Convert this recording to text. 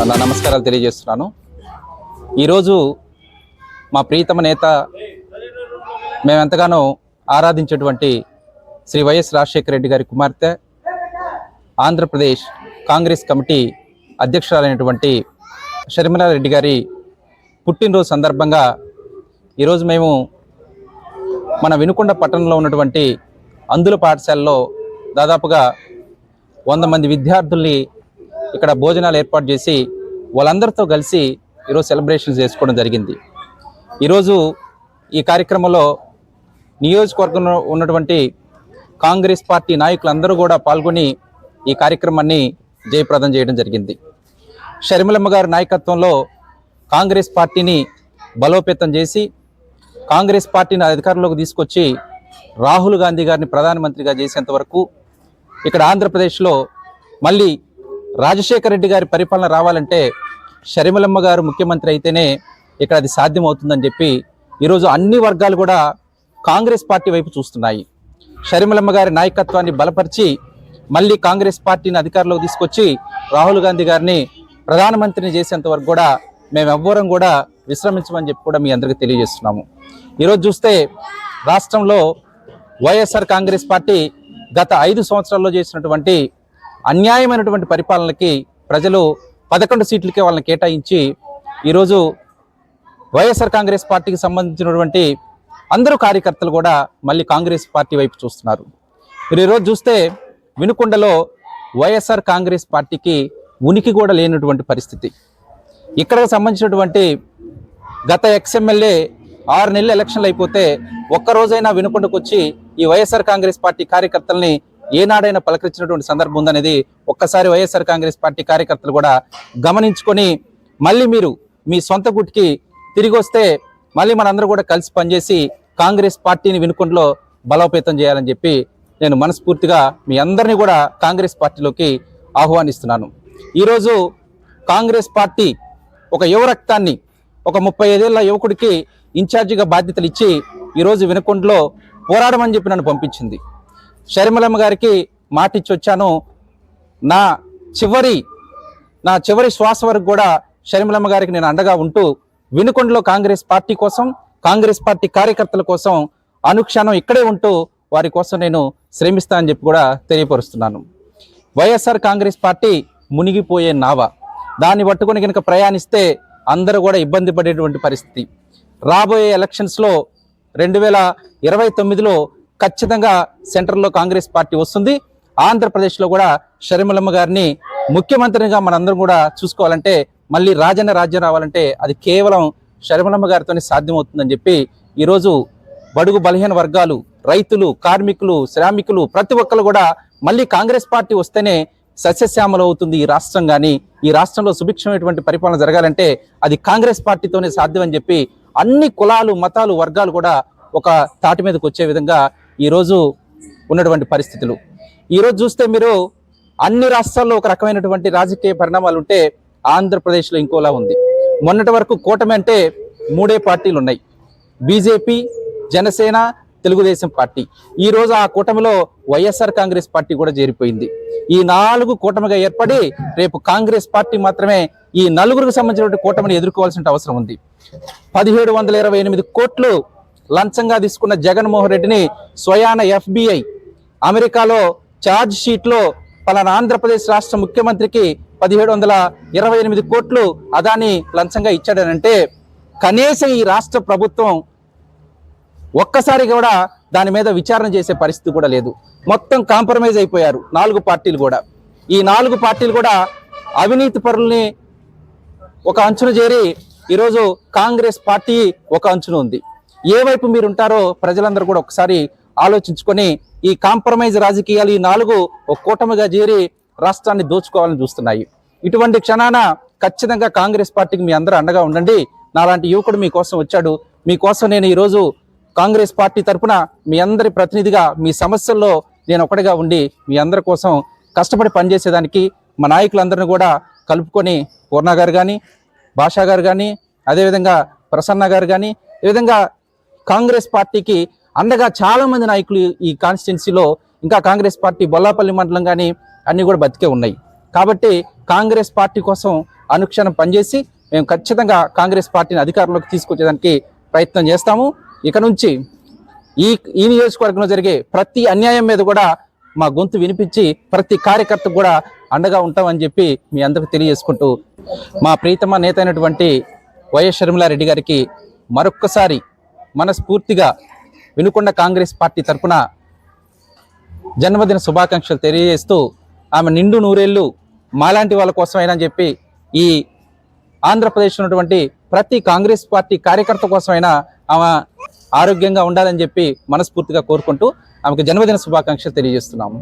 నమస్కారాలు తెలియజేస్తున్నాను. ఈరోజు మా ప్రీతమ నేత మేమెంతగానో ఆరాధించేటువంటి శ్రీ వైఎస్ రాజశేఖర రెడ్డి గారి కుమార్తె ఆంధ్రప్రదేశ్ కాంగ్రెస్ కమిటీ అధ్యక్షురాలైనటువంటి షర్మిలారెడ్డి గారి పుట్టినరోజు సందర్భంగా ఈరోజు మేము మన వినుకొండ పట్టణంలో ఉన్నటువంటి అందుల పాఠశాలలో దాదాపుగా వంద మంది విద్యార్థుల్ని ఇక్కడ భోజనాలు ఏర్పాటు చేసి వాళ్ళందరితో కలిసి ఈరోజు సెలబ్రేషన్స్ చేసుకోవడం జరిగింది. ఈరోజు ఈ కార్యక్రమంలో నియోజకవర్గంలో ఉన్నటువంటి కాంగ్రెస్ పార్టీ నాయకులందరూ కూడా పాల్గొని ఈ కార్యక్రమాన్ని జయప్రదం చేయడం జరిగింది. షర్మిలమ్మ గారి నాయకత్వంలో కాంగ్రెస్ పార్టీని బలోపేతం చేసి కాంగ్రెస్ పార్టీని అధికారంలోకి తీసుకొచ్చి రాహుల్ గాంధీ గారిని ప్రధానమంత్రిగా చేసేంత వరకు ఇక్కడ ఆంధ్రప్రదేశ్లో మళ్ళీ రాజశేఖర రెడ్డి గారి పరిపాలన రావాలంటే షరిమలమ్మ గారు ముఖ్యమంత్రి అయితేనే ఇక్కడ అది సాధ్యమవుతుందని చెప్పి ఈరోజు అన్ని వర్గాలు కూడా కాంగ్రెస్ పార్టీ వైపు చూస్తున్నాయి. షరిమలమ్మ గారి నాయకత్వాన్ని బలపరిచి మళ్ళీ కాంగ్రెస్ పార్టీని అధికారంలోకి తీసుకొచ్చి రాహుల్ గాంధీ గారిని ప్రధానమంత్రిని చేసేంత వరకు కూడా మేము ఎవ్వరం కూడా విశ్రమించమని చెప్పి కూడా మీ అందరికీ తెలియజేస్తున్నాము. ఈరోజు చూస్తే రాష్ట్రంలో వైఎస్ఆర్ కాంగ్రెస్ పార్టీ గత ఐదు సంవత్సరాల్లో చేసినటువంటి అన్యాయమైనటువంటి పరిపాలనకి ప్రజలు పదకొండు సీట్లకే వాళ్ళని కేటాయించి ఈరోజు వైఎస్ఆర్ కాంగ్రెస్ పార్టీకి సంబంధించినటువంటి అందరూ కార్యకర్తలు కూడా మళ్ళీ కాంగ్రెస్ పార్టీ వైపు చూస్తున్నారు. మీరు ఈరోజు చూస్తే వినుకొండలో వైఎస్ఆర్ కాంగ్రెస్ పార్టీకి ఉనికి కూడా లేనటువంటి పరిస్థితి. ఇక్కడికి సంబంధించినటువంటి గత ఎక్స్ఎమ్మెల్యే ఆరు నెలలు ఎలక్షన్లు అయిపోతే ఒక్క రోజైనా వినుకొండకు వచ్చి ఈ వైఎస్ఆర్ కాంగ్రెస్ పార్టీ కార్యకర్తల్ని ఏనాడైనా పలకరించినటువంటి సందర్భం ఉందనేది ఒక్కసారి వైఎస్ఆర్ కాంగ్రెస్ పార్టీ కార్యకర్తలు కూడా గమనించుకొని మళ్ళీ మీరు మీ సొంత గుట్టికి తిరిగి వస్తే మళ్ళీ మనందరూ కూడా కలిసి పనిచేసి కాంగ్రెస్ పార్టీని వినుకొండలో బలోపేతం చేయాలని చెప్పి నేను మనస్ఫూర్తిగా మీ అందరినీ కూడా కాంగ్రెస్ పార్టీలోకి ఆహ్వానిస్తున్నాను. ఈరోజు కాంగ్రెస్ పార్టీ ఒక యువరక్తాన్ని ఒక ముప్పై ఐదేళ్ళ యువకుడికి ఇన్ఛార్జిగా బాధ్యతలు ఇచ్చి ఈరోజు వినకొండలో పోరాడమని చెప్పి నన్ను పంపించింది. షర్మిలమ్మ గారికి మాట ఇచ్చి వచ్చాను నా చివరి నా చివరి శ్వాస వరకు కూడా షర్మిలమ్మ గారికి నేను అండగా ఉంటూ వినుకొండలో కాంగ్రెస్ పార్టీ కోసం కాంగ్రెస్ పార్టీ కార్యకర్తల కోసం అనుక్షణం ఇక్కడే ఉంటూ వారి కోసం నేను శ్రమిస్తా అని చెప్పి కూడా తెలియపరుస్తున్నాను. వైఎస్ఆర్ కాంగ్రెస్ పార్టీ మునిగిపోయే నావ. దాన్ని పట్టుకొని కనుక ప్రయాణిస్తే అందరూ కూడా ఇబ్బంది పడేటువంటి పరిస్థితి. రాబోయే ఎలక్షన్స్లో రెండు వేల ఇరవై తొమ్మిదిలో ఖచ్చితంగా సెంటర్లో కాంగ్రెస్ పార్టీ వస్తుంది. ఆంధ్రప్రదేశ్లో కూడా షర్మిలమ్మ గారిని ముఖ్యమంత్రిగా మనందరం కూడా చూసుకోవాలంటే మళ్ళీ రాజన్న రాజ్యం రావాలంటే అది కేవలం షర్మిలమ్మ గారితోనే సాధ్యమవుతుందని చెప్పి ఈరోజు బడుగు బలహీన వర్గాలు రైతులు కార్మికులు శ్రామికులు ప్రతి ఒక్కరు కూడా మళ్ళీ కాంగ్రెస్ పార్టీ వస్తేనే సస్యశ్యామలు అవుతుంది ఈ రాష్ట్రం కానీ ఈ రాష్ట్రంలో సుభిక్షమైనటువంటి పరిపాలన జరగాలంటే అది కాంగ్రెస్ పార్టీతోనే సాధ్యమని చెప్పి అన్ని కులాలు మతాలు వర్గాలు కూడా ఒక తాటి మీదకి వచ్చే విధంగా ఈరోజు ఉన్నటువంటి పరిస్థితులు. ఈరోజు చూస్తే మీరు అన్ని రాష్ట్రాల్లో ఒక రకమైనటువంటి రాజకీయ పరిణామాలు ఉంటే ఆంధ్రప్రదేశ్లో ఇంకోలా ఉంది. మొన్నటి వరకు కూటమి అంటే మూడే పార్టీలు ఉన్నాయి బీజేపీ జనసేన తెలుగుదేశం పార్టీ. ఈ రోజు ఆ కూటమిలో వైఎస్ఆర్ కాంగ్రెస్ పార్టీ కూడా చేరిపోయింది. ఈ నాలుగు కూటమిగా ఏర్పడి రేపు కాంగ్రెస్ పార్టీ మాత్రమే ఈ నలుగురికి సంబంధించినటువంటి కూటమిని ఎదుర్కోవాల్సిన అవసరం ఉంది. పదిహేడు వందల ఇరవై ఎనిమిది కోట్లు లంచంగా తీసుకున్న జగన్మోహన్ రెడ్డిని స్వయాన ఎఫ్బిఐ అమెరికాలో ఛార్జ్ షీట్లో పలానా ఆంధ్రప్రదేశ్ రాష్ట్ర ముఖ్యమంత్రికి పదిహేడు వందల ఇరవై ఎనిమిది కోట్లు అదాని లంచంగా ఇచ్చాడనంటే కనీసం ఈ రాష్ట్ర ప్రభుత్వం ఒక్కసారి కూడా దాని మీద విచారణ చేసే పరిస్థితి కూడా లేదు. మొత్తం కాంప్రమైజ్ అయిపోయారు నాలుగు పార్టీలు కూడా. ఈ నాలుగు పార్టీలు కూడా అవినీతి పరుల్ని ఒక అంచున చేరి ఈరోజు కాంగ్రెస్ పార్టీ ఒక అంచున ఉంది. ఏ వైపు మీరు ఉంటారో ప్రజలందరూ కూడా ఒకసారి ఆలోచించుకొని ఈ కాంప్రమైజ్ రాజకీయాలు ఈ నాలుగు ఒక కూటమిగా చేరి రాష్ట్రాన్ని దోచుకోవాలని చూస్తున్నాయి. ఇటువంటి క్షణాన ఖచ్చితంగా కాంగ్రెస్ పార్టీకి మీ అందరూ అండగా ఉండండి. నాలాంటి యువకుడు మీకోసం వచ్చాడు. మీకోసం నేను ఈరోజు కాంగ్రెస్ పార్టీ తరపున మీ అందరి ప్రతినిధిగా మీ సమస్యల్లో నేను ఒకటిగా ఉండి మీ అందరి కోసం కష్టపడి పనిచేసేదానికి మా నాయకులందరిని కూడా కలుపుకొని పూర్ణ గారు కానీ భాషా గారు కానీ అదేవిధంగా ప్రసన్న గారు కానీ ఈ విధంగా కాంగ్రెస్ పార్టీకి అండగా చాలా మంది నాయకులు ఈ కాన్స్టిట్యున్సీలో ఇంకా కాంగ్రెస్ పార్టీ బొల్లాపల్లి మండలం కానీ అన్నీ కూడా బతికే ఉన్నాయి. కాబట్టి కాంగ్రెస్ పార్టీ కోసం అనుక్షణం పనిచేసి మేము ఖచ్చితంగా కాంగ్రెస్ పార్టీని అధికారంలోకి తీసుకొచ్చేదానికి ప్రయత్నం చేస్తాము. ఇక నుంచి ఈ ఈ నియోజకవర్గంలో జరిగే ప్రతి అన్యాయం మీద కూడా మా గొంతు వినిపించి ప్రతి కార్యకర్తకు కూడా అండగా ఉంటామని చెప్పి మీ అందరికి తెలియజేసుకుంటూ మా ప్రీతమ నేత అయినటువంటి వైఎస్ షర్మిలారెడ్డి గారికి మరొక్కసారి మనస్ఫూర్తిగా వినుకొండ కాంగ్రెస్ పార్టీ తరఫున జన్మదిన శుభాకాంక్షలు తెలియజేస్తూ ఆమె నిండు నూరేళ్ళు మాలాంటి వాళ్ళ కోసమైనా అని చెప్పి ఈ ఆంధ్రప్రదేశ్ ఉన్నటువంటి ప్రతి కాంగ్రెస్ పార్టీ కార్యకర్త కోసమైనా ఆమె ఆరోగ్యంగా ఉండాలని చెప్పి మనస్ఫూర్తిగా కోరుకుంటూ ఆమెకు జన్మదిన శుభాకాంక్షలు తెలియజేస్తున్నాము.